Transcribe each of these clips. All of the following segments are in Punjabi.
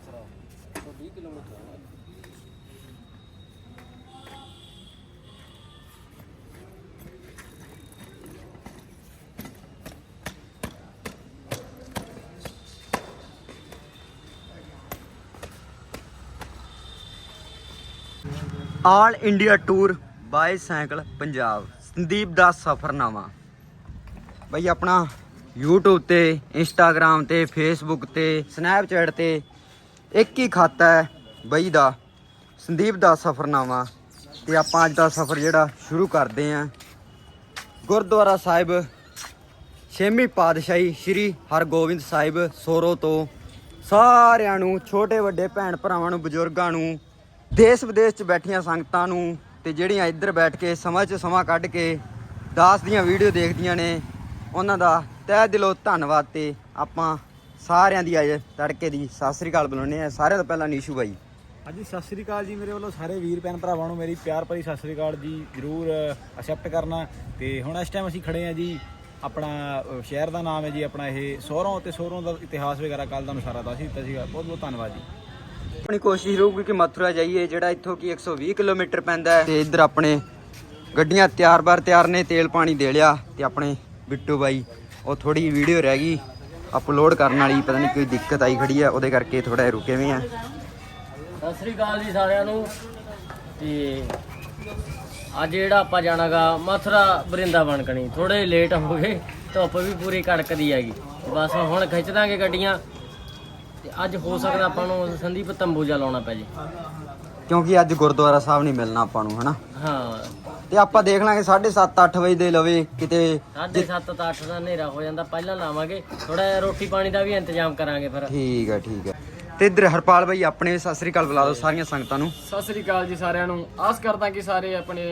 ਅਫਸਰਾ 120 ਕਿਲੋਮੀਟਰ ਹੈ all India tour by cycle Punjab. Sandeep ਦਾ ਸਫਰਨਾਮਾ। ਬਈ ਆਪਣਾ YouTube ਤੇ, Instagram ਤੇ, Facebook ਤੇ, Snapchat ਤੇ ਇੱਕ ਹੀ ਖਾਤਾ ਹੈ ਬਈ ਦਾ, ਸੰਦੀਪ ਦਾ ਸਫਰਨਾਮਾ। ਤੇ ਆਪਾਂ ਅੱਜ ਦਾ ਸਫਰ ਜਿਹੜਾ ਸ਼ੁਰੂ ਕਰਦੇ ਆਂ ਗੁਰਦੁਆਰਾ ਸਾਹਿਬ, ਛੇਵੀਂ ਪਾਤਸ਼ਾਹੀ ਸ੍ਰੀ ਹਰਗੋਬਿੰਦ ਸਾਹਿਬ ਸੋਰੋ ਤੋਂ ਸਾਰਿਆਂ ਨੂੰ, ਛੋਟੇ, ਵੱਡੇ ਭੈਣ ਭਰਾਵਾਂ ਨੂੰ, ਬਜ਼ੁਰਗਾਂ ਨੂੰ, ਦੇਸ਼ ਵਿਦੇਸ਼ 'ਚ ਬੈਠੀਆਂ ਸੰਗਤਾਂ ਨੂੰ ਤੇ ਜਿਹੜੀਆਂ ਇੱਧਰ ਬੈਠ ਕੇ ਸਮਾਂ 'ਚ ਸਮਾਂ ਕੱਢ ਕੇ ਦਾਸ ਦੀਆਂ ਵੀਡੀਓ ਦੇਖਦੀਆਂ ਨੇ, ਉਹਨਾਂ ਦਾ ਤਹਿ ਦਿਲੋਂ ਧੰਨਵਾਦ ਤੇ ਆਪਾਂ ਸਾਰਿਆਂ ਦੀ ਅੱਜ ਤੜਕੇ ਦੀ। ਸਤਿ ਸ੍ਰੀ ਅਕਾਲ ਬੁਲਾਉਂਦੇ ਆ ਸਾਰਿਆਂ ਤੋਂ ਪਹਿਲਾਂ ਨੀਸ਼ੂ ਬਾਈ। ਹਾਂਜੀ ਸਤਿ ਸ੍ਰੀ ਅਕਾਲ ਜੀ ਮੇਰੇ ਵੱਲੋਂ। ਸਾਰੇ ਵੀਰ ਭੈਣ ਭਰਾਵਾਂ ਨੂੰ ਮੇਰੀ ਪਿਆਰ ਭਰੀ ਸਤਿ ਸ੍ਰੀ ਅਕਾਲ ਜੀ ਜਰੂਰ ਅਸੈਪਟ ਕਰਨਾ। ਤੇ ਹੁਣ ਇਸ ਟਾਈਮ ਅਸੀਂ ਖੜੇ ਆ ਜੀ। ਆਪਣਾ ਸ਼ਹਿਰ ਦਾ ਨਾਮ ਹੈ ਜੀ ਆਪਣਾ ਇਹ ਸੋਹਰੋਂ ਤੇ ਸੋਹਰੋਂ ਦਾ ਇਤਿਹਾਸ ਵਗੈਰਾ ਕੱਲ ਤੁਹਾਨੂੰ ਸਾਰਾ ਦੱਸ ਦਿੱਤਾ ਸੀਗਾ। ਬਹੁਤ ਬਹੁਤ ਧੰਨਵਾਦ ਜੀ। ਆਪਣੀ ਕੋਸ਼ਿਸ਼ ਰਹੂਗੀ ਕਿ ਮਥੁਰਾ ਜਾਈਏ ਜਿਹੜਾ ਇੱਥੋਂ ਕੀ 120 ਕਿਲੋਮੀਟਰ ਪੈਂਦਾ ਹੈ। ਤੇ ਇੱਧਰ ਆਪਣੇ ਗੱਡੀਆਂ ਤਿਆਰ-ਬਾਰ ਤਿਆਰ ਨੇ ਤੇਲ ਪਾਣੀ ਦੇ ਲਿਆ ਤੇ ਆਪਣੇ ਬਿੱਟੂ ਬਾਈ। ਉਹ ਥੋੜੀ ਵੀਡੀਓ ਰਹਿ ਗਈ। ਅਪਲੋਡ ਕਰਨ ਵਾਲੀ ਪਤਾ ਨਹੀਂ ਕੋਈ ਦਿੱਕਤ ਆਈ ਖੜੀ ਆ ਉਹਦੇ ਕਰਕੇ ਥੋੜਾ ਜਿਹਾ ਰੁਕੇ ਵੀ ਆ। ਸਤਿ ਸ੍ਰੀ ਅਕਾਲ ਜੀ ਸਾਰਿਆਂ ਨੂੰ। ਤੇ ਅੱਜ ਜਿਹੜਾ ਆਪਾਂ ਜਾਣਾਗਾ ਮਥੁਰਾ ਬਰਿੰਦਾਵਨ ਕਣੀ। ਥੋੜੇ ਲੇਟ ਹੋ ਗਏ ਧੁੱਪ ਵੀ ਪੂਰੀ ਕੜਕਦੀ ਹੈਗੀ। ਬਸ ਹੁਣ ਖਿੱਚ ਦਾਂਗੇ ਗੱਡੀਆਂ। ਤੇ ਅੱਜ ਹੋ ਸਕਦਾ ਆਪਾਂ ਨੂੰ ਸੰਦੀਪ ਤੰਬੂਜਾ ਲਾਉਣਾ ਪੈ ਜੇ। ਕਿਉਂਕਿ ਅੱਜ ਗੁਰਦੁਆਰਾ ਸਾਹਿਬ ਨਹੀਂ ਮਿਲਣਾ ਆਪਾਂ ਨੂੰ ਹਨਾ? ਹਾਂ। ਤੇ ਆਪਾਂ ਦੇਖ ਲਾਂਗੇ 7:30 8 ਵਜੇ ਦੇ ਲਵੇ ਕਿਤੇ। ਸਾਢੇ ਸੱਤ ਤਾਂ 8 ਦਾ ਹਨੇਰਾ ਹੋ ਜਾਂਦਾ ਪਹਿਲਾਂ ਲਾਵਾਂਗੇ। ਥੋੜਾ ਜਿਹਾ ਰੋਟੀ ਪਾਣੀ ਦਾ ਵੀ ਇੰਤਜ਼ਾਮ ਕਰਾਂਗੇ ਫਿਰ। ਠੀਕ ਹੈ ਠੀਕ ਹੈ ਤੇ ਇੱਧਰ ਹਰਪਾਲ ਬਾਈ ਆਪਣੇ ਸਤਿ ਸ੍ਰੀ ਅਕਾਲ ਬੁਲਾ ਦਿਓ ਸਾਰੀਆਂ ਸੰਗਤਾਂ ਨੂੰ। ਸਤਿ ਸ੍ਰੀ ਅਕਾਲ ਜੀ ਸਾਰਿਆਂ ਨੂੰ। ਆਸ ਕਰਦਾ ਕਿ ਸਾਰੇ ਆਪਣੇ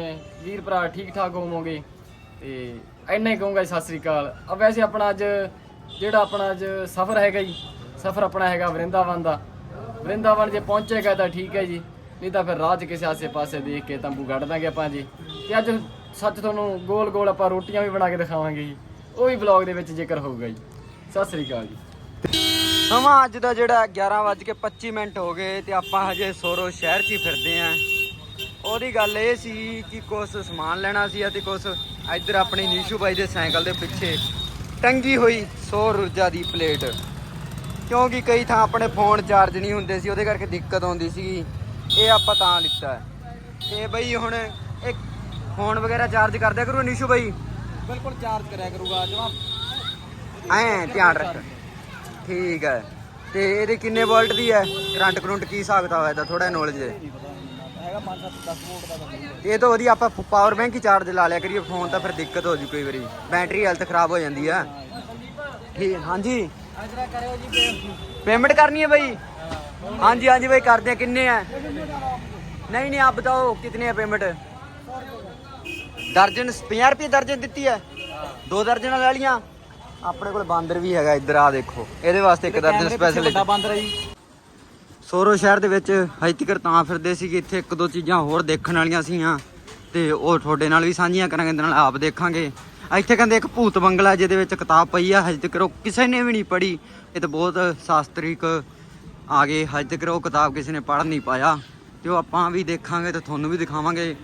ਵੀਰ ਭਰਾ ਠੀਕ ਠਾਕ ਹੋਵੋਗੇ। ਤੇ ਇੰਨਾ ਹੀ ਕਹੂੰਗਾ ਜੀ ਸਤਿ ਸ੍ਰੀ ਅਕਾਲ। ਆ ਵੈਸੇ ਆਪਣਾ ਅੱਜ ਜਿਹੜਾ ਆਪਣਾ ਅੱਜ ਸਫ਼ਰ ਹੈਗਾ ਜੀ ਸਫ਼ਰ ਆਪਣਾ ਹੈਗਾ ਵਰਿੰਦਾਵਨ ਦਾ। ਵਰਿੰਦਾਵਨ ਜੇ ਪਹੁੰਚੇਗਾ ਤਾਂ ਠੀਕ ਹੈ ਜੀ। ਨਹੀਂ ਤਾਂ ਫਿਰ ਰਾਹ 'ਚ ਕਿਸੇ ਆਸੇ ਪਾਸੇ ਦੇਖ ਕੇ ਤੰਬੂ ਗੱਡ ਦਾਂਗੇ ਆਪਾਂ ਜੀ। ਤੇ ਅੱਜ ਸੱਚ ਤੁਹਾਨੂੰ ਗੋਲ ਗੋਲ ਆਪਾਂ ਰੋਟੀਆਂ ਵੀ ਬਣਾ ਕੇ ਦਿਖਾਵਾਂਗੇ ਜੀ। ਉਹ ਵੀ ਵਲੌਗ ਦੇ ਵਿੱਚ ਜ਼ਿਕਰ ਹੋਊਗਾ ਜੀ। ਸਤਿ ਸ੍ਰੀ ਅਕਾਲ ਜੀ। ਸਮਾਂ ਅੱਜ ਦਾ ਜਿਹੜਾ 11:25 ਮਿੰਟ ਹੋ ਗਏ ਤੇ ਆਪਾਂ ਹਜੇ ਸੋਰੋ ਸ਼ਹਿਰ 'ਚ ਹੀ ਫਿਰਦੇ ਆਂ। ਉਹਦੀ ਗੱਲ ਇਹ ਸੀ ਕਿ ਕੁਝ ਸਮਾਨ ਲੈਣਾ ਸੀ ਅਤੇ ਕੁਝ ਇੱਧਰ ਆਪਣੀ ਨੀਸ਼ੂ ਬਾਈ ਦੇ ਸਾਈਕਲ ਦੇ ਪਿੱਛੇ ਟੰਗੀ ਹੋਈ ਸੌਰ ਰੁਜ਼ਾ ਦੀ ਪਲੇਟ। ਕਿਉਂਕਿ ਕਈ ਥਾਂ ਆਪਣੇ ਫੋਨ ਚਾਰਜ ਨਹੀਂ ਹੁੰਦੇ ਸੀ, ਉਹਦੇ ਕਰਕੇ ਦਿੱਕਤ ਆਉਂਦੀ ਸੀ ਇਹ ਆਪਾਂ ਤਾਂ ਲਿੱਤਾ ਹੈ। ਤੇ ਬਈ ਹੁਣ ਇੱਕ ਫੋਨ ਵਗੈਰਾ ਚਾਰਜ ਕਰਦਿਆ ਕਰੂ ਨੀਸ਼ੂ ਬਾਈ? ਬਿਲਕੁਲ ਚਾਰਜ ਕਰਿਆ ਕਰੂਗਾ ਜਮਾ ਐ ਧਿਆਨ ਰੱਖ। ਠੀਕ ਹੈ। ਤੇ ਇਹਦੇ ਕਿੰਨੇ ਵੋਲਟ ਦੀ ਹੈ? ਕਰੰਟ ਕਰੰਟ ਕੀ ਹਿਸਾਬ ਕਿਤਾਬ ਹੈ ਇਹਦਾ? ਥੋੜਾ ਨੌਲੇਜ ਦੇ। ਹੈਗਾ 5-7 10 ਵੋਲਟ ਦਾ ਬੰਦਾ ਤੇ ਇਹ ਤੋਂ ਵਧੀਆ ਆਪਾਂ ਪਾਵਰ ਬੈਂਕ ਹੀ ਚਾਰਜ ਲਾ ਲਿਆ ਕਰੀਏ ਫੋਨ ਤਾਂ ਫਿਰ ਦਿੱਕਤ ਹੋ ਜੂ ਕਈ ਵਾਰੀ। ਬੈਟਰੀ ਹੈਲਥ ਖਰਾਬ ਹੋ ਜਾਂਦੀ ਆ। ਠੀਕ ਹਾਂਜੀ। ਅਜਰਾ ਕਰਿਓ ਜੀ ਪੇਮੈਂਟ ਕਰਨੀ ਹੈ ਬਈ? ਹਾਂਜੀ ਹਾਂਜੀ ਬਈ ਕਰਦੇ ਆ ਕਿੰਨੇ ਆ? ਨਹੀਂ ਨਹੀਂ ਆਪ ਬਤਾਓ ਕਿਤਨੇ ਹੈ ਪੇਮੈਂਟ ਦਰਜਨ 50 ਰੁਪਏ ਦਰਜਨ ਦਿੱਤੀ ਹੈ? ਦੋ ਦਰਜਨਾਂ ਲੈ ਲੀਆਂ ਆਪਣੇ ਕੋਲ ਬਾਂਦਰ ਵੀ ਹੈਗਾ ਇੱਧਰ ਆ ਦੇਖੋ। ਇਹਦੇ ਵਾਸਤੇ ਇੱਕ ਦਰਜਨ ਸਪੈਸ਼ਲ ਬਾਂਦਰ ਹੈ ਜੀ। ਸੋਰੋ ਸ਼ਹਿਰ ਦੇ ਵਿੱਚ ਹਜੇ ਤੱਕ ਤਾਂ ਫਿਰਦੇ ਸੀ ਕਿ ਇੱਥੇ ਇੱਕ ਦੋ ਚੀਜ਼ਾਂ ਹੋਰ ਦੇਖਣ ਵਾਲੀਆਂ ਸੀਆਂ। ਤੇ ਉਹ ਤੁਹਾਡੇ ਨਾਲ ਵੀ ਸਾਂਝੀਆਂ ਕਰਾਂਗੇ ਇਹਦੇ ਨਾਲ ਆਪ ਦੇਖਾਂਗੇ। ਇੱਥੇ ਕਹਿੰਦੇ ਇੱਕ ਭੂਤ ਬੰਗਲਾ ਜਿਹਦੇ ਵਿੱਚ ਕਿਤਾਬ ਪਈ ਆ ਹਜੇ ਤੱਕ ਕਿਸੇ ਨੇ ਵੀ ਨਹੀਂ ਪੜ੍ਹੀ। ਇਹ ਤਾਂ ਬਹੁਤ ਸ਼ਾਸਤਰਿਕ ਆ ਗਏ ਹਜੇ ਤੱਕ ਉਹ ਕਿਤਾਬ ਕਿਸੇ ਨੇ ਪੜ੍ਹ ਨਹੀਂ ਪਾਇਆ ਤੇ ਉਹ ਆਪਾਂ ਵੀ ਦੇਖਾਂਗੇ ਤੇ ਤੁਹਾਨੂੰ ਵੀ ਦਿਖਾਵਾਂਗੇ।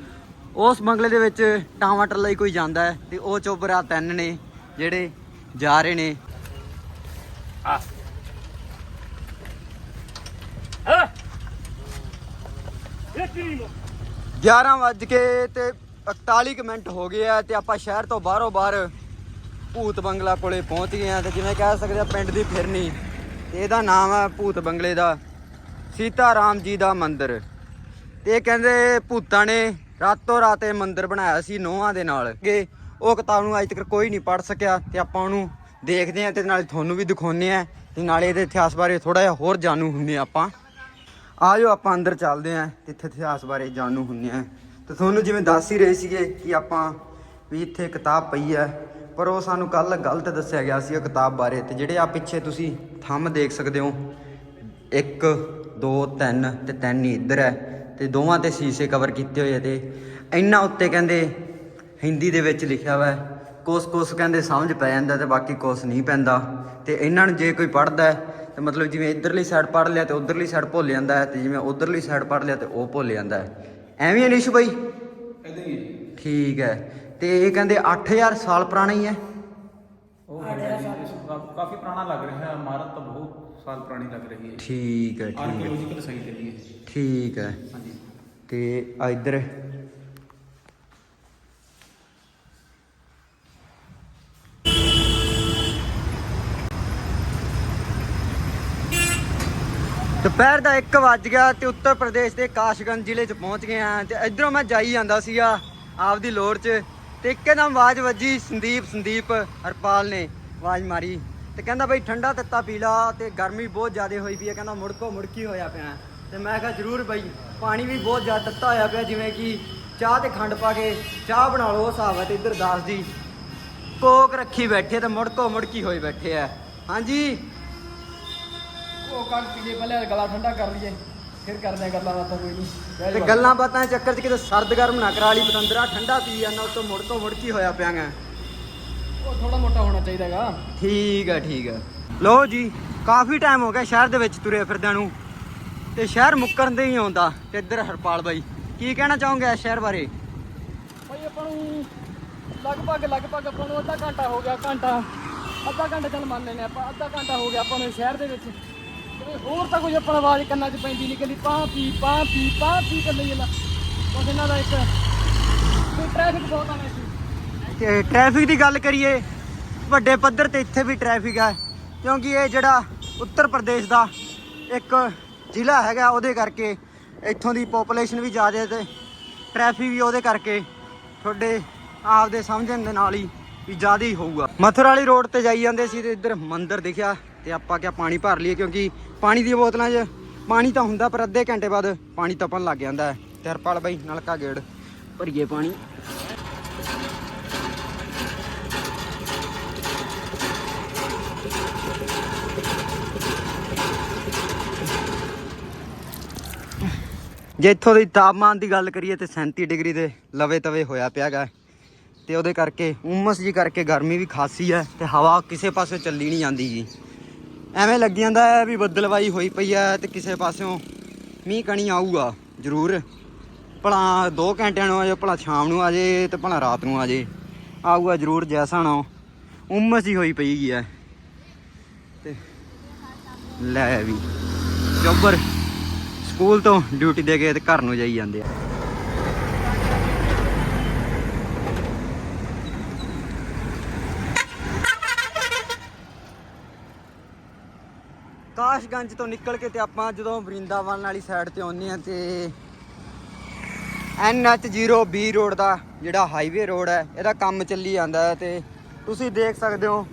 ਉਸ ਬੰਗਲੇ ਦੇ ਵਿੱਚ ਟਮਾਟਰ ਲਈ ਕੋਈ ਜਾਂਦਾ ਹੈ ਤੇ ਉਹ ਚੋਬਰਾ ਤਿੰਨ ਨੇ ਜਿਹੜੇ ਜਾ ਰਹੇ ਨੇ। 11 ਵੱਜ ਕੇ ਤੇ 41 ਕੁ ਮਿੰਟ ਹੋ ਗਏ ਆ ਤੇ ਆਪਾਂ ਸ਼ਹਿਰ ਤੋਂ ਬਾਹਰੋਂ ਬਾਹਰ ਭੂਤ ਬੰਗਲਾ ਕੋਲੇ ਪਹੁੰਚ ਗਏ ਆ ਤੇ ਜਿਵੇਂ ਕਹਿ ਸਕਦੇ ਆ ਪਿੰਡ ਦੀ ਫਿਰਨੀ। ਤੇ ਇਹਦਾ ਨਾਮ ਹੈ ਭੂਤ ਬੰਗਲੇ ਦਾ। ਸੀਤਾ ਰਾਮ ਜੀ ਦਾ ਮੰਦਿਰ। ਤੇ ਕਹਿੰਦੇ ਭੂਤਾਂ ਨੇ ਰਾਤੋਂ ਰਾਤ ਇਹ ਮੰਦਿਰ ਬਣਾਇਆ ਸੀ ਨੋਹਾਂ ਦੇ ਨਾਲ। ਕਿ ਉਹ ਕਿਤਾਬ ਨੂੰ ਅੱਜ ਤੱਕ ਕੋਈ ਨਹੀਂ ਪੜ ਸਕਿਆ ਤੇ ਆਪਾਂ ਉਹਨੂੰ ਦੇਖਦੇ ਆ ਤੇ ਨਾਲੇ ਤੁਹਾਨੂੰ ਵੀ ਦਿਖਾਉਂਦੇ ਆ ਤੇ ਨਾਲੇ ਇਹਦੇ ਇਤਿਹਾਸ ਬਾਰੇ ਥੋੜਾ ਜਿਹਾ ਹੋਰ ਜਾਣੂ ਹੁੰਦੇ ਆ ਆਪਾਂ। ਆ ਜਾਓ ਆਪਾਂ ਅੰਦਰ ਚੱਲਦੇ ਆਂ ਤੇ ਇੱਥੇ ਇਤਿਹਾਸ ਬਾਰੇ ਜਾਣੂ ਹੁੰਦੇ ਆਂ ਤੇ ਤੁਹਾਨੂੰ ਜਿਵੇਂ ਦੱਸ ਹੀ ਰਹੇ ਸੀਗੇ ਕਿ ਆਪਾਂ ਵੀ ਇੱਥੇ ਕਿਤਾਬ ਪਈ ਹੈ। ਪਰ ਉਹ ਸਾਨੂੰ ਕੱਲ ਗਲਤ ਦੱਸਿਆ ਗਿਆ ਸੀ ਉਹ ਕਿਤਾਬ ਬਾਰੇ ਤੇ ਜਿਹੜੇ ਆ ਪਿੱਛੇ ਤੁਸੀਂ ਥੰਮ ਦੇਖ ਸਕਦੇ ਹੋ 1 2 3 ਤੇ 3 ਹੀ ਇੱਧਰ ਹੈ ਤੇ ਦੋਵਾਂ ਤੇ ਸ਼ੀਸ਼ੇ ਕਵਰ ਕੀਤੇ ਹੋਏ ਤੇ ਇੰਨਾ ਉੱਤੇ ਕਹਿੰਦੇ ਹਿੰਦੀ ਦੇ ਵਿੱਚ ਲਿਖਿਆ ਹੋਇਆ ਹੈ ਕੁਛ ਕੁਛ ਕਹਿੰਦੇ ਸਮਝ ਪੈ ਜਾਂਦਾ ਤੇ ਬਾਕੀ ਕੁਛ ਨਹੀਂ ਪੈਂਦਾ ਤੇ ਇਹਨਾਂ ਨੂੰ ਜੇ ਕੋਈ ਪੜ੍ਹਦਾ ਹੈ ਤੇ ਮਤਲਬ ਜਿਵੇਂ ਇਧਰਲੀ ਸਾਈਡ ਪੜ ਲਿਆ ਤੇ ਉਧਰਲੀ ਸਾਈਡ ਭੁੱਲ ਜਾਂਦਾ ਹੈ ਤੇ ਜਿਵੇਂ ਉਧਰਲੀ ਸਾਈਡ ਪੜ ਲਿਆ ਤੇ ਉਹ ਭੁੱਲ ਜਾਂਦਾ ਹੈ। ਐਵੇਂ ਹੀ ਨਿਸ਼ ਬਾਈ? ਇਦਾਂ ਹੀ ਹੈ ਜੀ। ਠੀਕ ਹੈ। ਤੇ ਇਹ ਕਹਿੰਦੇ 8000 ਸਾਲ ਪੁਰਾਣਾ ਹੀ। ਹੈ ਉਹ ਹੈਗਾ ਜੀ, ਇਸ ਕਾ- ਕਾਫੀ ਪੁਰਾਣਾ ਲੱਗ ਰਿਹਾ ਹੈ ਇਮਾਰਤ ਤਾਂ ਬਹੁਤ ਸਾਲ ਪੁਰਾਣੀ ਲੱਗ ਰਹੀ ਹੈ। ਠੀਕ ਹੈ ਠੀਕ ਹੈ। ਆਰਕੀਓਲੋਜੀਕਲ ਸਾਈਟ ਹੈ। ਜੀ ਇਹ। ਠੀਕ ਹੈ। ਹਾਂਜੀ। ਤੇ ਆ ਇੱਧਰ। ਦੁਪਹਿਰ ਦਾ 1 ਵੱਜ ਗਿਆ ਤੇ ਉੱਤਰ ਪ੍ਰਦੇਸ਼ ਦੇ ਕਾਸ਼ਗੰਜ ਜ਼ਿਲ੍ਹੇ 'ਚ ਪਹੁੰਚ ਗਏ ਆ ਤੇ ਇਧਰੋਂ ਮੈਂ ਜਾਈ ਜਾਂਦਾ ਸੀਗਾ ਆਪਦੀ ਲੋੜ 'ਚ। ਤੇ ਇੱਕਦਮ ਆਵਾਜ਼ ਵੱਜੀ ਸੰਦੀਪ ਸੰਦੀਪ ਹਰਪਾਲ ਨੇ ਆਵਾਜ਼ ਮਾਰੀ ਤੇ ਕਹਿੰਦਾ ਬਈ ਠੰਡਾ ਤੱਤਾ ਪੀ ਲਾ ਤੇ ਗਰਮੀ ਬਹੁਤ ਜ਼ਿਆਦਾ ਹੋਈ ਪਈ ਹੈ ਕਹਿੰਦਾ ਮੁੜਕੋ ਮੁੜਕੀ ਹੋਇਆ ਪਿਆ? ਤੇ ਮੈਂ ਕਿਹਾ ਜ਼ਰੂਰ ਬਈ, ਪਾਣੀ ਵੀ ਬਹੁਤ ਜ਼ਿਆਦਾ ਤੱਤਾ ਹੋਇਆ ਪਿਆ, ਜਿਵੇਂ ਕਿ ਚਾਹ ਤੇ ਖੰਡ ਪਾ ਕੇ ਚਾਹ ਬਣਾ ਲਓ ਉਹ ਹਿਸਾਬ ਹੈ ਤੇ ਇੱਧਰ ਦਾਸ ਜੀ ਕੋਕ ਰੱਖੀ ਬੈਠੇ ਤੇ ਮੁੜਕੋ ਮੁੜਕੀ ਹੋਈ ਬੈਠੇ ਆ। ਹਾਂਜੀ? ਉਹ ਕੱਢ ਪੀਏ ਪਹਿਲੇ ਗਲਾ ਠੰਡਾ ਕਰ ਲਈਏ। ਫਿਰ ਕਰਦੇ ਆ ਗੱਲਾਂ ਬਾਤਾਂ ਕੋਈ ਨਹੀਂ। ਤੇ ਗੱਲਾਂ ਬਾਤਾਂ ਦੇ ਚੱਕਰ 'ਚ ਕਿਤੇ ਸਰਦ ਗਰਮ ਨਾ ਕਰਾ ਲਈ ਪਤੰਦਰਾ ਠੰਡਾ ਪੀ ਜਾਂਦਾ ਉਤੋਂ ਮੁੜਕੋ ਮੁੜਕੀ ਹੋਇਆ ਪਿਆਗਾ? ਉਹ ਥੋੜਾ ਮੋਟਾ ਹੋਣਾ ਚਾਹੀਦਾ ਹੈਗਾ। ਠੀਕ ਹੈ ਠੀਕ ਹੈ ਲੋ ਜੀ ਕਾਫੀ ਟਾਈਮ ਹੋ ਗਿਆ ਸ਼ਹਿਰ ਦੇ ਵਿੱਚ ਤੁਰੇ ਫਿਰਦਿਆਂ ਨੂੰ। ਤੇ ਸ਼ਹਿਰ ਮੁੱਕਰਨ ਦੇ ਹੀ ਆਉਂਦਾ ਤੇ ਇੱਧਰ ਹਰਪਾਲ ਬਾਈ। ਕੀ ਕਹਿਣਾ ਚਾਹੋਗੇ ਇਸ ਸ਼ਹਿਰ ਬਾਰੇ? ਭਾਈ ਆਪਾਂ ਨੂੰ ਲਗਭਗ ਲਗਭਗ ਆਪਾਂ ਨੂੰ ਅੱਧਾ ਘੰਟਾ ਹੋ ਗਿਆ ਘੰਟਾ। ਅੱਧਾ ਘੰਟਾ ਚੱਲ ਮੰਨ ਲੈਨੇ ਆਪਾਂ ਅੱਧਾ ਘੰਟਾ ਹੋ ਗਿਆ ਆਪਾਂ ਨੂੰ ਸ਼ਹਿਰ ਦੇ ਵਿੱਚ। ਤੇ ਹੋਰ ਤਾਂ ਕੋਈ ਆਪਣਾ ਆਵਾਜ਼ ਕੰਨਾਂ 'ਚ ਪੈਂਦੀ ਨਹੀਂ, ਕਹਿੰਦੀ ਪਾਂ ਪੀ ਪਾਂ ਪੀ ਪਾਂ ਪੀ ਕਰਦੇ ਜਾਂਦਾ। ਬਸ ਇਹਨਾਂ ਦਾ ਇੱਕ ਤੇ ਟ੍ਰੈਫਿਕ ਬਹੁਤ ਆਣਾ ਸੀ ਤੇ ਟ੍ਰੈਫਿਕ ਦੀ ਗੱਲ ਕਰੀਏ, ਵੱਡੇ ਪੱਧਰ ਤੇ ਇੱਥੇ ਵੀ ਟ੍ਰੈਫਿਕ ਹੈ ਕਿਉਂਕਿ ਇਹ ਜਿਹੜਾ ਉੱਤਰ ਪ੍ਰਦੇਸ਼ ਦਾ ਇੱਕ ਜ਼ਿਲ੍ਹਾ ਹੈਗਾ, ਉਹਦੇ ਕਰਕੇ ਇੱਥੋਂ ਦੀ ਪੋਪੂਲੇਸ਼ਨ ਵੀ ਜ਼ਿਆਦਾ ਹੈ ਤੇ ਟ੍ਰੈਫਿਕ ਵੀ ਉਹਦੇ ਕਰਕੇ ਤੁਹਾਡੇ ਆਪ ਦੇ ਸਮਝਣ ਦੇ ਨਾਲ ਹੀ ਵੀ ਜ਼ਿਆਦਾ ਹੀ ਹੋਊਗਾ। ਮਥੁਰਾ ਵਾਲੀ ਰੋਡ ਤੇ ਜਾਈ ਜਾਂਦੇ ਸੀ ਤੇ ਇੱਧਰ ਮੰਦਿਰ ਦਿਖਿਆ। ਤੇ ਆਪਾਂ ਕਿਆ ਪਾਣੀ ਭਰ ਲਈਏ ਕਿਉਂਕਿ ਪਾਣੀ ਦੀਆਂ ਬੋਤਲਾਂ 'ਚ ਪਾਣੀ ਤਾਂ ਹੁੰਦਾ, ਪਰ ਅੱਧੇ ਘੰਟੇ ਬਾਅਦ ਪਾਣੀ ਤਪਣ ਲੱਗ ਜਾਂਦਾ ਹੈ। ਤੇ ਹਰਪਾਲ ਬਾਈ, ਨਲਕਾ ਗੇੜ। ਭਰੀਏ ਪਾਣੀ। ਜੇ ਇੱਥੋਂ ਦੀ ਤਾਪਮਾਨ ਦੀ ਗੱਲ ਕਰੀਏ ਤੇ 37 ਡਿਗਰੀ ਦੇ ਲਵੇ ਤਵੇ ਹੋਇਆ ਪਿਆਗਾ ਤੇ ਉਹਦੇ ਕਰਕੇ ਉਮਸ ਜੀ ਕਰਕੇ ਗਰਮੀ ਵੀ ਖਾਸੀ ਹੈ ਤੇ ਹਵਾ ਕਿਸੇ ਪਾਸੇ ਚੱਲੀ ਨਹੀਂ ਜਾਂਦੀ ਜੀ। ਐਵੇਂ ਲੱਗ ਜਾਂਦਾ ਹੈ ਵੀ ਬੱਦਲਵਾਈ ਹੋਈ ਪਈ ਹੈ ਤੇ ਕਿਸੇ ਪਾਸਿਓਂ ਮੀਂਹ ਕਣੀ ਆਊਗਾ, ਜ਼ਰੂਰ। ਭਲਾ 2 ਘੰਟਿਆਂ ਨੂੰ ਆ ਜਾਏ ਭਲਾ ਸ਼ਾਮ ਨੂੰ ਆ ਜੇ ਤੇ ਭਲਾ ਰਾਤ ਨੂੰ ਆ ਜੇ। ਆਊਗਾ ਜ਼ਰੂਰ, ਜੈਸਾ ਨਾ ਉਮਸ ਹੀ ਹੋਈ ਪਈ ਹੈ। ਤੇ ਲੈ ਵੀ। ਜੋਬਰ, ਸਕੂਲ ਤੋਂ ਡਿਊਟੀ ਦੇ ਕੇ ਤੇ ਘਰ ਨੂੰ ਜਾਈ ਜਾਂਦੇ ਆ। ਕਾਸ਼ਗੰਜ ਤੋਂ ਨਿਕਲ ਕੇ ਤੇ ਆਪਾਂ ਜਦੋਂ ਵਰਿੰਦਾਵਨ ਵਾਲੀ ਸਾਈਡ ਤੇ ਆਉਂਦੇ ਆ ਤੇ NH0B ਰੋਡ ਦਾ ਜਿਹੜਾ ਹਾਈਵੇ ਰੋਡ ਹੈ, ਇਹਦਾ ਕੰਮ ਚੱਲੀ ਜਾਂਦਾ ਹੈ ਤੇ ਤੁਸੀਂ ਦੇਖ ਸਕਦੇ ਹੋ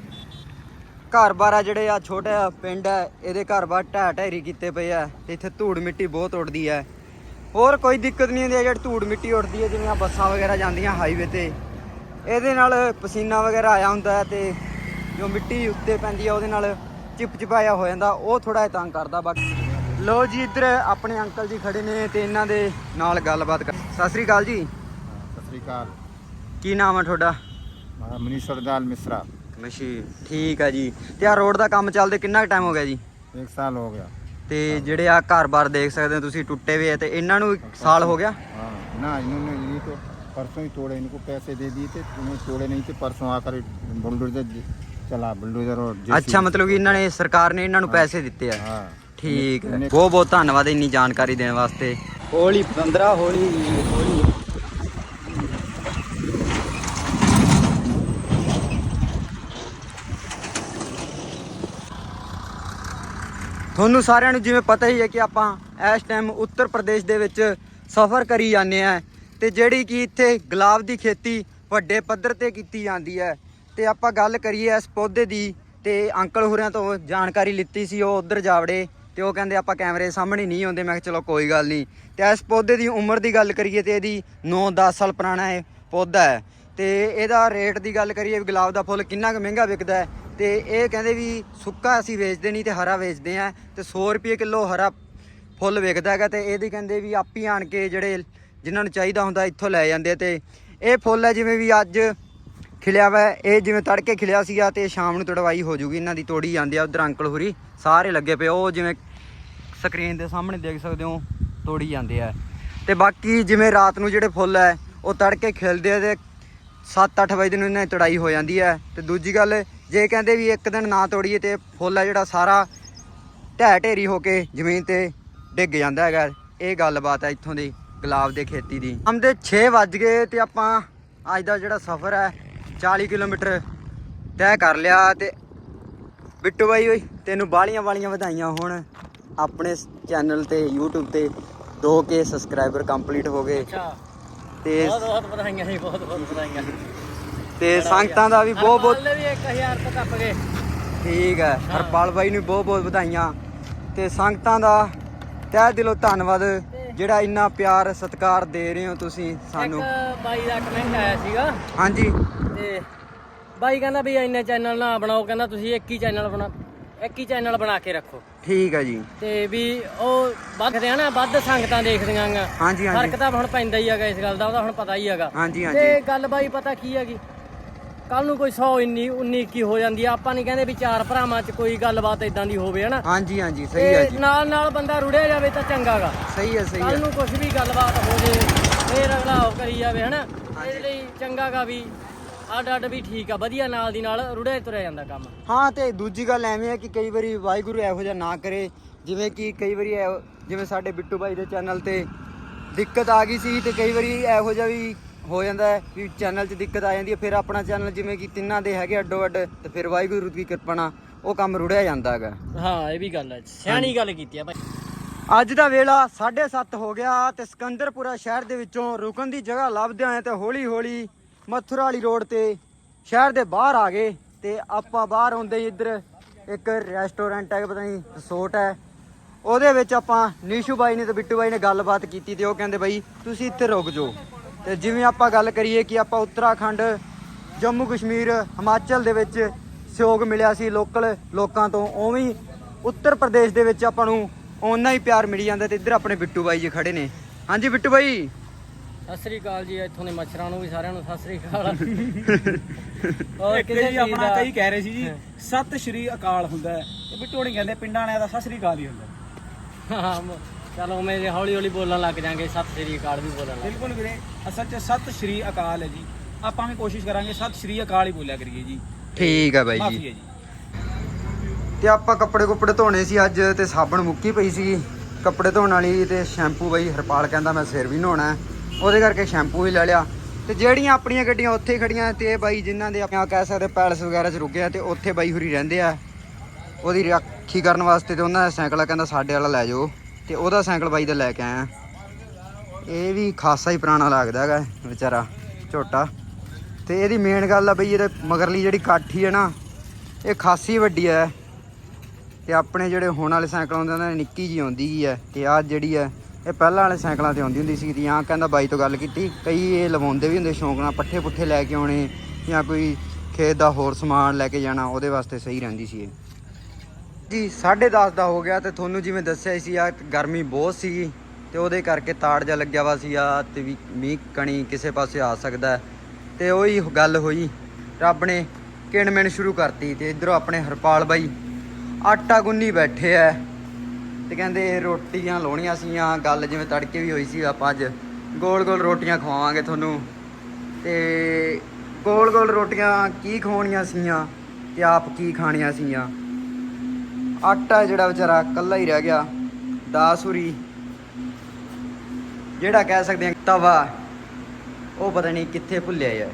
ਘਰ-ਬਾਰ ਆ ਜਿਹੜੇ ਆ ਛੋਟਾ ਪਿੰਡ ਹੈ, ਇਹਦੇ ਘਰ-ਬਾਰ ਢਹਿ ਢੇਰੀ ਕੀਤੇ ਪਏ ਆ ਤੇ ਇੱਥੇ ਧੂੜ ਮਿੱਟੀ ਬਹੁਤ ਉੱਡਦੀ ਹੈ। ਹੋਰ ਕੋਈ ਦਿੱਕਤ ਨਹੀਂ ਹੁੰਦੀ ਹੈ, ਜਿਹੜੀ ਧੂੜ ਮਿੱਟੀ ਉੱਡਦੀ ਹੈ, ਜਿਵੇਂ ਆ ਬੱਸਾਂ ਵਗੈਰਾ ਜਾਂਦੀਆਂ ਹਾਈਵੇ ਤੇ, ਇਹਦੇ ਨਾਲ ਪਸੀਨਾ ਵਗੈਰਾ ਆਇਆ ਹੁੰਦਾ ਹੈ ਤੇ ਜੋ ਮਿੱਟੀ ਉੱਤੇ ਪੈਂਦੀ ਹੈ, ਉਹਦੇ ਨਾਲ ਚਿਪਚਿਪਾਇਆ ਹੋ ਜਾਂਦਾ ਉਹ ਥੋੜਾ ਜਿਹਾ ਤੰਗ ਕਰਦਾ ਬਾਕੀ ਲੋ ਜੀ ਇੱਧਰ ਆਪਣੇ ਅੰਕਲ ਜੀ ਖੜੇ ਨੇ ਤੇ ਇਹਨਾਂ ਦੇ ਨਾਲ ਗੱਲਬਾਤ ਕਰ ਸਤਿ ਸ੍ਰੀ ਅਕਾਲ ਜੀ। ਸਤਿ ਸ੍ਰੀ ਅਕਾਲ। ਕੀ ਨਾਮ ਹੈ ਤੁਹਾਡਾ? ਮਨੀਸ਼ ਸਰਦਾਰ ਮਿਸਰਾ। ਮਸ਼ੀ ਠੀਕ ਆ ਜੀ। ਤੇ ਆ ਰੋਡ ਦਾ ਕੰਮ ਚੱਲਦੇ ਕਿੰਨਾ ਟਾਈਮ ਹੋ ਗਿਆ ਜੀ? 1 ਸਾਲ ਹੋ ਗਿਆ। ਤੇ ਜਿਹੜੇ ਆ ਘਰ-ਬਾਰ ਦੇਖ ਸਕਦੇ ਹੋ ਤੁਸੀਂ ਟੁੱਟੇ ਹੋਏ ਆ ਤੇ ਇਹਨਾਂ ਨੂੰ ਸਾਲ ਹੋ ਗਿਆ? ਹਾਂ ਨਾ ਇਹਨਾਂ ਨੇ ਇਹ ਤੋਂ परसों ही तोड़े इनको पैसे दे दिए थे उन्हें तोड़े नहीं थे परसों आकर बुलडोजर ਚਲਾ ਬਲਡੋਜ਼ਰ ਔਰ JCB ਅੱਛਾ ਮਤਲਬ ਕਿ ਇਹਨਾਂ ਨੇ ਸਰਕਾਰ ਨੇ ਇਹਨਾਂ ਨੂੰ ਪੈਸੇ ਦਿੱਤੇ ਆ। ਹਾਂ। ਠੀਕ ਬਹੁਤ ਬਹੁਤ ਧੰਨਵਾਦ ਇੰਨੀ ਜਾਣਕਾਰੀ ਦੇਣ ਵਾਸਤੇ। ਹੋਲੀ 15 ਹੋਲੀ ਹੋਲੀ। ਤੁਹਾਨੂੰ ਸਾਰਿਆਂ ਨੂੰ ਜਿਵੇਂ ਪਤਾ ਹੀ ਹੈ ਕਿ ਆਪਾਂ ਇਸ ਟਾਈਮ ਉੱਤਰ ਪ੍ਰਦੇਸ਼ ਦੇ ਵਿੱਚ ਸਫ਼ਰ ਕਰੀ ਜਾਂਦੇ ਆ ਤੇ ਜਿਹੜੀ ਕਿ ਇੱਥੇ ਗੁਲਾਬ ਦੀ ਖੇਤੀ ਵੱਡੇ ਪੱਧਰ ਤੇ ਕੀਤੀ ਜਾਂਦੀ ਹੈ। ਤੇ ਆਪਾਂ ਗੱਲ ਕਰੀਏ ਇਸ ਪੌਦੇ ਦੀ ਤੇ ਅੰਕਲ ਹੋਰਿਆਂ ਤੋਂ ਜਾਣਕਾਰੀ ਲਿੱਤੀ ਸੀ, ਉਹ ਉਧਰ ਜਾਵੜੇ ਤੇ ਉਹ ਕਹਿੰਦੇ ਆਪਾਂ ਕੈਮਰੇ ਸਾਹਮਣੇ ਨਹੀਂ ਆਉਂਦੇ। ਮੈਂ ਕਿਹਾ ਚਲੋ ਕੋਈ ਗੱਲ ਨਹੀਂ। ਤੇ ਇਸ ਪੌਦੇ ਦੀ ਉਮਰ ਦੀ ਗੱਲ ਕਰੀਏ ਤੇ ਇਹਦੀ 9-10 ਸਾਲ ਪੁਰਾਣਾ ਇਹ ਪੌਦਾ ਹੈ। ਤੇ ਇਹਦਾ ਰੇਟ ਦੀ ਗੱਲ ਕਰੀਏ ਵੀ ਗੁਲਾਬ ਦਾ ਫੁੱਲ ਕਿੰਨਾ ਕੁ ਮਹਿੰਗਾ ਵਿਕਦਾ ਹੈ। ਤੇ ਇਹ ਕਹਿੰਦੇ ਵੀ ਸੁੱਕਾ ਅਸੀਂ ਵੇਚਦੇ ਨਹੀਂ ਤੇ ਹਰਾ ਵੇਚਦੇ ਆ ਤੇ 100 ਰੁਪਏ ਕਿਲੋ ਹਰਾ ਫੁੱਲ ਵਿਕਦਾ ਹੈਗਾ ਤੇ ਇਹਦੀ ਕਹਿੰਦੇ ਵੀ ਆਪੀ ਆਣ ਕੇ ਜਿਹੜੇ ਜਿਨ੍ਹਾਂ ਨੂੰ ਚਾਹੀਦਾ ਹੁੰਦਾ ਇੱਥੋਂ ਲੈ ਜਾਂਦੇ ਆ ਤੇ ਇਹ ਫੁੱਲ ਹੈ ਜਿਵੇਂ ਵੀ ਅੱਜ ਖਿਲਿਆ ਵਾ। ਇਹ ਜਿਵੇਂ ਤੜਕੇ ਖਿਲਿਆ ਸੀਗਾ ਤੇ ਸ਼ਾਮ ਨੂੰ ਤੜਵਾਈ ਹੋ ਜੂਗੀ। ਇਹਨਾਂ ਦੀ ਤੋੜੀ ਜਾਂਦੀ ਆ ਉਧਰ ਅੰਕਲ ਹੁਰੀ। ਸਾਰੇ ਲੱਗੇ ਪਏ ਉਹ ਜਿਵੇਂ ਸਕਰੀਨ ਦੇ ਸਾਹਮਣੇ ਦੇਖ ਸਕਦੇ ਹੋ, ਤੋੜੀ ਜਾਂਦੇ ਆ। ਤੇ ਬਾਕੀ ਜਿਵੇਂ ਰਾਤ ਨੂੰ ਜਿਹੜੇ ਫੁੱਲ ਹੈ ਉਹ ਤੜਕੇ ਖਿਲਦੇ ਆ ਤੇ 7-8 ਵਜੇ ਨੂੰ ਇਹਨਾਂ ਦੀ ਤੜਾਈ ਹੋ ਜਾਂਦੀ ਹੈ ਤੇ ਦੂਜੀ ਗੱਲ, ਜੇ ਕਹਿੰਦੇ ਵੀ ਇੱਕ ਦਿਨ ਨਾ ਤੋੜੀਏ ਤੇ ਫੁੱਲ ਹੈ ਜਿਹੜਾ ਸਾਰਾ ਢਹਿ ਢੇਰੀ ਹੋ ਕੇ ਜ਼ਮੀਨ ਤੇ ਡਿੱਗ ਜਾਂਦਾ ਹੈਗਾ। ਇਹ ਗੱਲਬਾਤ ਹੈ ਇੱਥੋਂ ਦੀ ਗੁਲਾਬ ਦੇ ਖੇਤੀ ਦੀ। ਹਮ ਦੇ 6 ਵੱਜ ਗਏ ਤੇ ਆਪਾਂ ਅੱਜ ਦਾ ਜਿਹੜਾ ਸਫ਼ਰ ਹੈ 40 ਕਿਲੋਮੀਟਰ ਤੈਅ ਕਰ ਲਿਆ ਤੇ ਬਿੱਟੂ ਬਾਈ ਓਏ ਤੈਨੂੰ ਬਾਲੀਆਂ ਵਾਲੀਆਂ ਵਧਾਈਆਂ ਹੋਣ। ਆਪਣੇ ਚੈਨਲ ਤੇ YouTube ਤੇ 2k ਸਬਸਕ੍ਰਾਈਬਰ ਕੰਪਲੀਟ ਹੋ ਗਏ। ਅੱਛਾ। ਤੇ ਬਹੁਤ ਬਹੁਤ ਵਧਾਈਆਂ ਜੀ ਬਹੁਤ ਬਹੁਤ ਵਧਾਈਆਂ। ਤੇ ਸੰਗਤਾਂ ਦਾ ਵੀ ਬਹੁਤ ਬਹੁਤ ਹਰਪਾਲ ਵੀ 1000 ਤੋਂ ਟੱਪ ਗਏ। ਠੀਕ ਹੈ ਹਰਪਾਲ ਬਾਈ ਨੂੰ ਬਹੁਤ ਬਹੁਤ ਵਧਾਈਆਂ। ਤੇ ਸੰਗਤਾਂ ਦਾ ਤਹਿ ਦਿਲੋਂ ਧੰਨਵਾਦ ਜਿਹੜਾ ਇੰਨਾ ਪਿਆਰ ਸਤਿਕਾਰ ਦੇ ਰਹੇ ਹੋ ਤੁਸੀਂ ਸਾਨੂੰ। ਇੱਕ ਬਾਈ ਦਾ ਕਮੈਂਟ ਆਇਆ ਸੀਗਾ। ਹਾਂਜੀ। ਤੇ ਬਾਈ ਕਹਿੰਦਾ ਵੀ ਇੰਨੇ ਚੈਨਲ ਨਾ ਬਣਾਓ ਕਹਿੰਦਾ ਤੁਸੀਂ ਇੱਕ ਹੀ ਚੈਨਲ ਬਣਾ ਇੱਕ ਹੀ ਚੈਨਲ ਬਣਾ ਕੇ ਰੱਖੋ। ਠੀਕ ਹੈ ਜੀ। ਤੇ ਵੀ ਉਹ ਵੱਧਦੇ ਆ ਨਾ ਵੱਧ ਸੰਗਤਾਂ ਦੇਖਦੀਆਂ ਆਂ ਹਾਂਜੀ ਹਾਂਜੀ। ਫ਼ਰਕ ਤਾਂ ਹੁਣ ਪੈਂਦਾ ਹੀ ਹੈਗਾ ਇਸ ਗੱਲ ਦਾ ਉਹਦਾ ਹੁਣ ਪਤਾ ਹੀ ਹੈਗਾ। ਹਾਂਜੀ ਹਾਂਜੀ। ਤੇ ਗੱਲ ਬਾਈ ਪਤਾ ਕੀ ਹੈਗੀ? ਕੱਲ ਨੂੰ ਕੋਈ 100 ਇੰਨੀ 19 ਕੀ ਹੋ ਜਾਂਦੀ ਆ। ਆਪਾਂ ਨਹੀਂ ਕਹਿੰਦੇ ਵੀ ਚਾਰ ਭਰਾਵਾਂ 'ਚ ਕੋਈ ਗੱਲਬਾਤ ਇਦਾਂ ਦੀ ਹੋਵੇ ਹਨਾ? ਹਾਂਜੀ ਹਾਂਜੀ ਸਹੀ ਹੈ ਜੀ। ਨਾਲ ਨਾਲ ਬੰਦਾ ਰੁੜਿਆ ਜਾਵੇ ਤਾਂ ਚੰਗਾਗਾ ਸਹੀ ਹੈ ਸਹੀ ਕੱਲ ਹੈ ਨੂੰ ਕੁਝ ਵੀ ਗੱਲਬਾਤ ਹੋ ਜੇ ਫੇਰ ਅਗਲਾ ਉਹ ਕਰੀ ਜਾਵੇ ਹਨਾ? ਇਹਦੇ ਲਈ ਚੰਗਾਗਾ ਵੀ ਅੱਡ ਅੱਡ ਵੀ ਠੀਕ ਆ ਵਧੀਆ ਨਾਲ ਦੀ ਨਾਲ ਰੁੜਿਆ ਤੁਰਿਆ ਜਾਂਦਾ ਕੰਮ। ਹਾਂ ਤੇ ਦੂਜੀ ਗੱਲ ਐਵੇਂ ਹੈ ਕਿ ਕਈ ਵਾਰੀ ਵਾਹਿਗੁਰੂ ਇਹੋ ਜਿਹਾ ਨਾ ਕਰੇ ਜਿਵੇਂ ਕਿ ਕਈ ਵਾਰੀ ਇਹੋ- ਜਿਵੇਂ ਸਾਡੇ ਬਿੱਟੂ ਭਾਈ ਦੇ ਚੈਨਲ ਤੇ ਦਿੱਕਤ ਆ ਗਈ ਸੀ ਤੇ ਕਈ ਵਾਰੀ ਇਹੋ ਜਿਹਾ ਵੀ ਹੋ ਜਾਂਦਾ ਹੈ ਵੀ ਚੈਨਲ 'ਚ ਦਿੱਕਤ ਆ ਜਾਂਦੀ ਹੈ ਫਿਰ ਆਪਣਾ ਚੈਨਲ ਜਿਵੇਂ ਕਿ ਤਿੰਨਾਂ ਦੇ ਹੈਗੇ ਅੱਡੋ ਅੱਡ ਤੇ ਫਿਰ ਵਾਹਿਗੁਰੂ ਦੀ ਕਿਰਪਾ ਨਾਲ ਉਹ ਕੰਮ ਰੁੜਿਆ ਜਾਂਦਾ ਹੈਗਾ। ਹਾਂ ਇਹ ਵੀ ਗੱਲ ਹੈ ਸਿਆਣੀ ਗੱਲ ਕੀਤੀ ਆ ਭਾਈ। ਅੱਜ ਦਾ ਵੇਲਾ 7:30 ਹੋ ਗਿਆ ਤੇ ਸਿਕੰਦਰਪੁਰਾ ਸ਼ਹਿਰ ਦੇ ਵਿੱਚੋਂ ਰੁਕਣ ਦੀ ਜਗ੍ਹਾ ਲੱਭਦੇ ਆਏ ਤੇ ਹੌਲੀ ਹੌਲੀ ਮਥੁਰਾ ਵਾਲੀ ਰੋਡ ਤੇ ਸ਼ਹਿਰ ਦੇ ਬਾਹਰ ਆ ਗਏ ਤੇ ਆਪਾਂ ਬਾਹਰ ਆਉਂਦੇ ਹੀ ਇੱਧਰ ਇੱਕ ਰੈਸਟੋਰੈਂਟ ਹੈ, ਪਤਾ ਨਹੀਂ ਰਿਸੋਰਟ ਹੈ। ਉਹਦੇ ਵਿੱਚ ਆਪਾਂ ਨੀਸ਼ੂ ਬਾਈ ਨੇ ਤੇ ਬਿੱਟੂ ਬਾਈ ਨੇ ਗੱਲਬਾਤ ਕੀਤੀ ਤੇ ਉਹ ਕਹਿੰਦੇ ਬਾਈ, ਤੁਸੀਂ ਇੱਥੇ ਰੁਕ ਜਾਓ। ਤੇ ਜਿਵੇਂ ਆਪਾਂ ਗੱਲ ਕਰੀਏ ਕਿ ਆਪਾਂ ਉੱਤਰਾਖੰਡ, ਜੰਮੂ ਕਸ਼ਮੀਰ, ਹਿਮਾਚਲ ਦੇ ਵਿੱਚ ਸਹਿਯੋਗ ਮਿਲਿਆ ਸੀ ਲੋਕਲ ਲੋਕਾਂ ਤੋਂ, ਉਵੇਂ ਉੱਤਰ ਪ੍ਰਦੇਸ਼ ਦੇ ਵਿੱਚ ਆਪਾਂ ਨੂੰ ਓਨਾ ਹੀ ਪਿਆਰ ਮਿਲੀ ਜਾਂਦਾ ਤੇ ਇੱਧਰ ਆਪਣੇ ਬਿੱਟੂ ਬਾਈ ਜੀ ਖੜੇ ਨੇ। ਹਾਂਜੀ ਬਿੱਟੂ ਬਾਈ। ਸਤਿ ਸ੍ਰੀ ਅਕਾਲ ਜੀ ਇੱਥੋਂ ਦੇ ਮੱਛਰਾਂ ਨੂੰ ਵੀ ਸਾਰਿਆਂ ਨੂੰ ਸਤਿ ਸ੍ਰੀ ਅਕਾਲ। ਇੱਕ ਕਿਸੇ ਜੀ ਆਪਣਾ ਕਈ ਕਹਿ ਰਹੇ ਸੀ ਜੀ ਸਤਿ ਸ਼੍ਰੀ ਅਕਾਲ ਹੁੰਦਾ ਹੈ ਤੇ ਬਿੱਟੂ ਨਹੀਂ ਕਹਿੰਦੇ ਪਿੰਡਾਂ ਵਾਲਿਆਂ ਦਾ ਸਤਿ ਸ਼੍ਰੀ ਅਕਾਲ ਹੀ ਹੁੰਦਾ ਹੈ। ਚਲੋ ਮੈਂ ਹੌਲੀ ਹੌਲੀ ਬੋਲਣ ਲੱਗ ਜਾਾਂਗੇ ਸਤਿ ਸ੍ਰੀ ਅਕਾਲ ਵੀ ਬੋਲਣ ਲੱਗ ਬਿਲਕੁਲ ਵੀਰੇ ਅਸਲ 'ਚ ਸਤਿ ਸ਼੍ਰੀ ਅਕਾਲ ਹੈ ਜੀ। ਆਪਾਂ ਵੀ ਕੋਸ਼ਿਸ਼ ਕਰਾਂਗੇ ਸਤਿ ਸ਼੍ਰੀ ਅਕਾਲ ਹੀ ਬੋਲਿਆ ਕਰੀਏ ਜੀ। ਠੀਕ ਹੈ ਬਾਈ ਜੀ। ਤੇ ਆਪਾਂ ਕੱਪੜੇ ਕੁੱਪੜੇ ਧੋਣੇ ਸੀ ਅੱਜ ਤੇ ਸਾਬਣ ਮੁੱਕੀ ਪਈ ਸੀ ਕੱਪੜੇ ਧੋਣ ਵਾਲੀ ਤੇ ਸ਼ੈਂਪੂ ਬਾਈ ਹਰਪਾਲ ਕਹਿੰਦਾ ਮੈਂ ਸਿਰ ਵੀ ਨਹਾਉਣਾ ਹੈ। ਉਹਦੇ ਕਰਕੇ ਸ਼ੈਂਪੂ ਵੀ ਲੈ ਲਿਆ। ਤੇ ਜਿਹੜੀਆਂ ਆਪਣੀਆਂ ਗੱਡੀਆਂ ਉੱਥੇ ਖੜੀਆਂ ਤੇ ਇਹ ਬਾਈ ਜਿਨ੍ਹਾਂ ਦੇ ਆਪਾਂ ਕਹਿ ਸਕਦੇ ਪੈਲਸ ਵਗੈਰਾ 'ਚ ਰੁਕੇ ਆ ਤੇ ਉੱਥੇ ਬਾਈ ਹੁਰੀ ਰਹਿੰਦੇ ਆ। ਉਹਦੀ ਰਾਖੀ ਕਰਨ ਵਾਸਤੇ ਤੇ ਉਹਨਾਂ ਦਾ ਸਾਈਕਲ ਆ, ਕਹਿੰਦਾ ਸਾਡੇ ਵਾਲਾ ਲੈ ਜਾਓ। ਤੇ ਉਹਦਾ ਸਾਈਕਲ ਬਾਈ ਦਾ ਲੈ ਕੇ ਆਇਆ। ਇਹ ਵੀ ਖਾਸਾ ਹੀ ਪੁਰਾਣਾ ਲੱਗਦਾ ਹੈਗਾ ਵਿਚਾਰਾ, ਝੋਟਾ। ਤੇ ਇਹਦੀ ਮੇਨ ਗੱਲ ਆ ਬਈ ਇਹਦੇ ਮਗਰਲੀ ਜਿਹੜੀ ਕਾਠੀ ਹੈ ਨਾ, ਇਹ ਖਾਸੀ ਵੱਡੀ ਹੈ ਤੇ ਆਪਣੇ ਜਿਹੜੇ ਹੁਣ ਵਾਲੇ ਸਾਈਕਲ ਹੁੰਦੇ ਉਹਨਾਂ ਨੇ ਨਿੱਕੀ ਜੀ ਆਉਂਦੀ ਹੀ ਹੈ ਤੇ ਆਹ ਜਿਹੜੀ ਹੈ ਇਹ ਪਹਿਲਾਂ ਵਾਲੇ ਸਾਈਕਲਾਂ ਤੇ ਆਉਂਦੀ ਹੁੰਦੀ ਸੀ ਤੇ ਜਾਂ ਕਹਿੰਦਾ ਬਾਈ ਤੋਂ ਗੱਲ ਕੀਤੀ। ਕਈ ਇਹ ਲਵਾਉਂਦੇ ਵੀ ਹੁੰਦੇ ਸ਼ੌਂਕ ਨਾਲ, ਪੱਠੇ ਪੁੱਠੇ ਲੈ ਕੇ ਆਉਣੇ ਜਾਂ ਕੋਈ ਖੇਤ ਦਾ ਹੋਰ ਸਮਾਨ ਲੈ ਕੇ ਜਾਣਾ, ਉਹਦੇ ਵਾਸਤੇ ਸਹੀ ਰਹਿੰਦੀ ਸੀ ਇਹ। ਜੀ 10:30 ਦਾ ਹੋ ਗਿਆ ਤੇ ਤੁਹਾਨੂੰ ਜਿਵੇਂ ਦੱਸਿਆ ਹੀ ਸੀ ਆ ਗਰਮੀ ਬਹੁਤ ਸੀਗੀ ਤੇ ਉਹਦੇ ਕਰਕੇ ਤਾੜ ਜਾ ਲੱਗਿਆ ਵਾ ਸੀ ਆ ਤੇ ਵੀ ਮੀਂਹ ਕਣੀ ਕਿਸੇ ਪਾਸੇ ਆ ਸਕਦਾ ਹੈ। ਤੇ ਉਹੀ ਗੱਲ ਹੋਈ, ਰੱਬ ਨੇ ਕਿਣ ਮਿਣ ਸ਼ੁਰੂ ਕਰਤੀ ਤੇ ਇਧਰੋਂ ਆਪਣੇ ਹਰਪਾਲ ਬਾਈ ਆਟਾ ਗੁੰਨੀ ਬੈਠੇ ਐ ਤੇ ਕਹਿੰਦੇ ਰੋਟੀਆਂ ਲਾਉਣੀਆਂ ਸੀਆਂ, ਗੱਲ ਜਿਵੇਂ ਤੜਕੇ ਵੀ ਹੋਈ ਸੀ ਆਪਾਂ ਅੱਜ। ਗੋਲ ਗੋਲ ਰੋਟੀਆਂ ਖਵਾਵਾਂਗੇ ਤੁਹਾਨੂੰ। ਤੇ ਗੋਲ ਗੋਲ ਰੋਟੀਆਂ ਕੀ ਖਵਾਉਣੀਆਂ ਸੀਆਂ ਤੇ ਆਪ ਕੀ ਖਾਣੀਆਂ ਸੀਆਂ? ਆਟਾ ਜਿਹੜਾ ਵਿਚਾਰਾ ਕੱਲਾ ਹੀ ਰਹਿ ਗਿਆ, ਦਾਸੂਰੀ। ਜਿਹੜਾ ਕਹਿ ਸਕਦੇ ਆ ਤਵਾ, ਉਹ ਪਤਾ ਨਹੀਂ ਕਿੱਥੇ ਭੁੱਲਿਆ ਯਾਰ।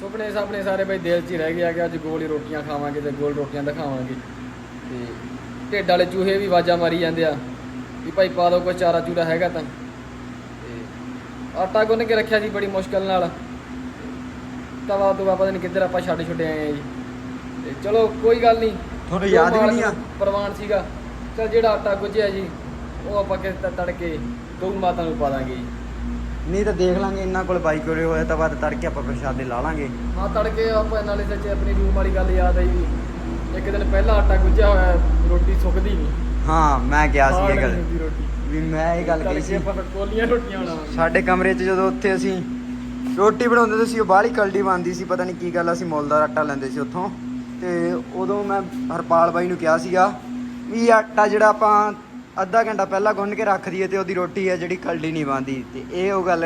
ਸੁਪਨੇ ਸਾਹਮਣੇ ਸਾਰੇ ਬਈ ਦਿਲ 'ਚ ਹੀ ਰਹਿ ਗਿਆ ਕਿ ਅੱਜ ਗੋਲ ਹੀ ਰੋਟੀਆਂ ਖਾਵਾਂਗੇ ਤੇ ਗੋਲ ਰੋਟੀਆਂ ਦਿਖਾਵਾਂਗੇ ਤੇ ਢਿੱਡ ਵਾਲੇ ਚੂਹੇ ਵੀ ਆਵਾਜ਼ਾਂ ਮਾਰੀ ਜਾਂਦੇ ਆ ਵੀ ਭਾਈ ਪਾ ਦੋ ਕੋਈ ਚਾਰਾ ਚੂਰਾ ਹੈਗਾ ਤਾਂ। ਆਟਾ ਗੁੰਨ ਕੇ ਰੱਖਿਆ ਸੀ ਬੜੀ ਮੁਸ਼ਕਲ ਨਾਲ। ਤਵਾ ਤੋਂ ਪਤਾ ਨਹੀਂ ਕਿੱਧਰ ਆਪਾਂ ਛੱਡ ਛੁੱਟੇ ਆਏ ਆ ਜੀ। ਤੇ ਚਲੋ ਕੋਈ ਗੱਲ ਨਹੀਂ। ਤੁਹਾਨੂੰ ਯਾਦ ਵੀ ਨਹੀਂ ਆ? ਪ੍ਰਵਾਨ ਸੀਗਾ ਚਲ ਜਿਹੜਾ ਆਟਾ ਗੁੱਝਿਆ ਜੀ ਉਹ ਆਪਾਂ ਕਿਸ ਤੜਕੇ ਗਊ ਮਾਤਾ ਨੂੰ ਪਾ ਦਾਂਗੇ ਜੀ। ਨਹੀਂ ਤਾਂ ਦੇਖ ਲਾਂਗੇ ਇਹਨਾਂ ਕੋਲ ਬਾਈਕ ਕੋਲੇ ਹੋਇਆ ਤਾਂ ਬਾਅਦ ਤੜਕੇ ਆਪਾਂ ਪ੍ਰਸ਼ਾਦੇ ਲਾ ਲਾਂਗੇ। ਹਾਂ ਤੜਕੇ ਆਪਾਂ ਨਾਲੇ ਸੱਚ ਆਪਣੀ ਰੂਮ ਵਾਲੀ ਗੱਲ ਯਾਦ ਆਈ ਵੀ ਇੱਕ ਦਿਨ ਪਹਿਲਾਂ ਆਟਾ ਗੁੱਝਿਆ ਹੋਇਆ ਰੋਟੀ ਸੁੱਕਦੀ ਨਹੀਂ ਹਾਂ ਮੈਂ ਕਿਹਾ ਸੀ ਇਹ ਗੱਲ। ਰੋਟੀ। ਵੀ ਮੈਂ ਇਹ ਗੱਲ ਕਹੀ ਸੀ। ਆਪਾਂ ਫਿਰ ਕੋਲੀਆਂ ਰੋਟੀਆਂ ਬਣਾਵਾਂਗੇ। ਸਾਡੇ ਕਮਰੇ 'ਚ ਜਦੋਂ ਉੱਥੇ ਅਸੀਂ ਰੋਟੀ ਬਣਾਉਂਦੇ ਤੇ ਸੀ ਉਹ ਬਾਹਲੀ ਕਲਡੀ ਬਣਦੀ ਸੀ ਪਤਾ ਨਹੀਂ ਕੀ ਗੱਲ ਆ, ਅਸੀਂ ਮੁੱਲ ਦਾ ਆਟਾ ਲੈਂਦੇ ਸੀ ਉੱਥੋਂ। ਤੇ ਉਦੋਂ ਮੈਂ ਹਰਪਾਲ ਬਾਈ ਨੂੰ ਕਿਹਾ ਸੀਗਾ ਵੀ ਆਟਾ ਜਿਹੜਾ ਆਪਾਂ ਅੱਧਾ ਘੰਟਾ ਪਹਿਲਾਂ ਗੁੰਨ ਕੇ ਰੱਖ ਦਈਏ ਤੇ ਉਹਦੀ ਰੋਟੀ ਹੈ ਜਿਹੜੀ ਕਲਡੀ ਨਹੀਂ ਬਣਦੀ। ਤੇ ਇਹ ਉਹ ਗੱਲ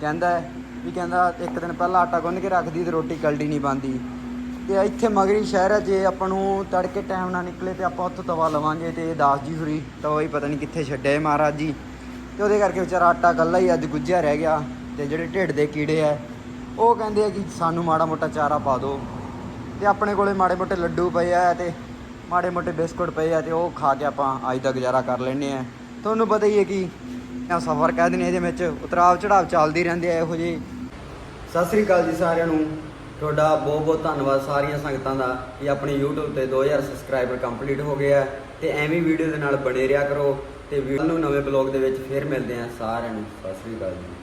ਕਹਿੰਦਾ ਹੈ ਵੀ ਕਹਿੰਦਾ ਇੱਕ ਦਿਨ ਪਹਿਲਾਂ ਆਟਾ ਗੁੰਨ ਕੇ ਰੱਖਦੀ ਤੇ ਰੋਟੀ ਕਲਡੀ ਨਹੀਂ ਬਣਦੀ। ਤੇ ਇੱਥੇ ਮਗਰੀ ਸ਼ਹਿਰ ਹੈ ਜੇ ਆਪਾਂ ਨੂੰ ਤੜਕੇ ਟਾਈਮ ਨਾਲ ਨਿਕਲੇ ਤੇ ਆਪਾਂ ਉੱਥੋਂ ਤਵਾ ਲਵਾਂਗੇ ਤੇ ਦਾਸ ਜੀ ਹੁਰੀ ਤਵਾ ਹੀ ਪਤਾ ਨਹੀਂ ਕਿੱਥੇ ਛੱਡਿਆ ਮਹਾਰਾਜ ਜੀ। ਤੇ ਉਹਦੇ ਕਰਕੇ ਵਿਚਾਰਾ ਆਟਾ ਕੱਲਾ ਹੀ ਅੱਜ ਗੁੱਝਿਆ ਰਹਿ ਗਿਆ ਤੇ ਜਿਹੜੇ ਢਿੱਡ ਦੇ ਕੀੜੇ ਆ, ਉਹ ਕਹਿੰਦੇ ਆ ਕਿ ਸਾਨੂੰ ਮਾੜਾ ਮੋਟਾ ਚਾਰਾ ਪਾ ਦਿਓ। ਤੇ ਆਪਣੇ ਕੋਲੇ ਮਾੜੇ ਮੋਟੇ ਲੱਡੂ ਪਏ ਆ ਤੇ ਮਾੜੇ ਮੋਟੇ ਬਿਸਕੁਟ ਪਏ ਆ ਤੇ ਉਹ ਖਾ ਕੇ ਆਪਾਂ ਅੱਜ ਦਾ ਗੁਜ਼ਾਰਾ ਕਰ ਲੈਨੇ ਆ। ਤੁਹਾਨੂੰ ਪਤਾ ਹੀ ਹੈ ਕਿ ਆ ਸਫ਼ਰ ਕਹਿ ਦਿੰਦੇ ਇਹਦੇ ਵਿੱਚ ਉਤਰਾਵ ਚੜਾਵ ਚੱਲਦੀ ਰਹਿੰਦੇ ਆ ਇਹੋ ਜਿਹੇ। ਸਤਿ ਸ੍ਰੀ ਅਕਾਲ ਜੀ ਸਾਰਿਆਂ ਨੂੰ। ਤੁਹਾਡਾ ਬਹੁਤ ਬਹੁਤ ਧੰਨਵਾਦ ਸਾਰੀਆਂ ਸੰਗਤਾਂ ਦਾ ਕਿ ਆਪਣੀ YouTube ਤੇ 2000 ਸਬਸਕ੍ਰਾਈਬਰ ਕੰਪਲੀਟ ਹੋ ਗਏ ਆ ਤੇ ਐਵੇਂ ਵੀਡੀਓ ਦੇ ਨਾਲ ਬਣੇ ਰਿਹਾ ਕਰੋ ਤੇ ਵੀਡੀਓ ਨੂੰ ਨਵੇਂ ਬਲੌਗ ਦੇ ਵਿੱਚ ਫੇਰ ਮਿਲਦੇ ਆ ਸਾਰਿਆਂ ਨੂੰ। ਸਤਿ ਸ੍ਰੀ ਅਕਾਲ ਜੀ।